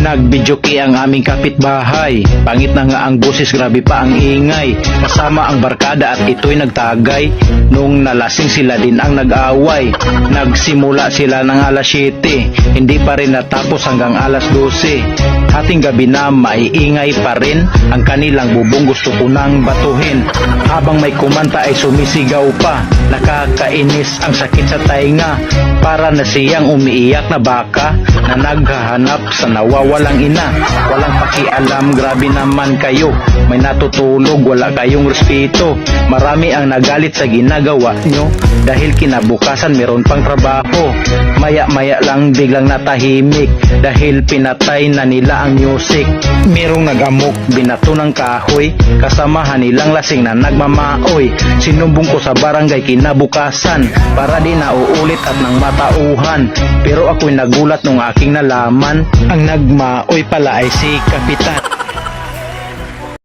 Nagbidyoki ang aming kapitbahay. Pangit na nga ang boses, grabe pa ang ingay. Kasama ang barkada at ito'y nagtagay. Nung nalasing sila din ang nag-away. Nagsimula sila ng alas 7 Hindi pa rin natapos hanggang alas 12 Hating gabi na maiingay pa rin Ang kanilang bubong. Gusto ko nang batuhin. Habang may kumanta ay sumisigaw pa. Nakakainis ang sakit sa tainga. Para na siyang umiiyak na baka Na naghahanap sa nawawalang ina Walang pakialam, grabe naman kayo. May natutulog, wala kayong respeto. Marami ang nagalit sa ginagawa nyo. Dahil kinabukasan meron pang trabaho. Maya-maya lang biglang natahimik. Dahil pinatay na nila ang music. Merong nagamok, binato ng kahoy. Kasamahan nilang lasing na nagmamaoy. Sinumbong ko sa barangay kinabukasan. Para di na uulit at nang matauhan. Pero ako'y nagulat nung aking nalaman. Ang nagmaoy pala ay si Kapitan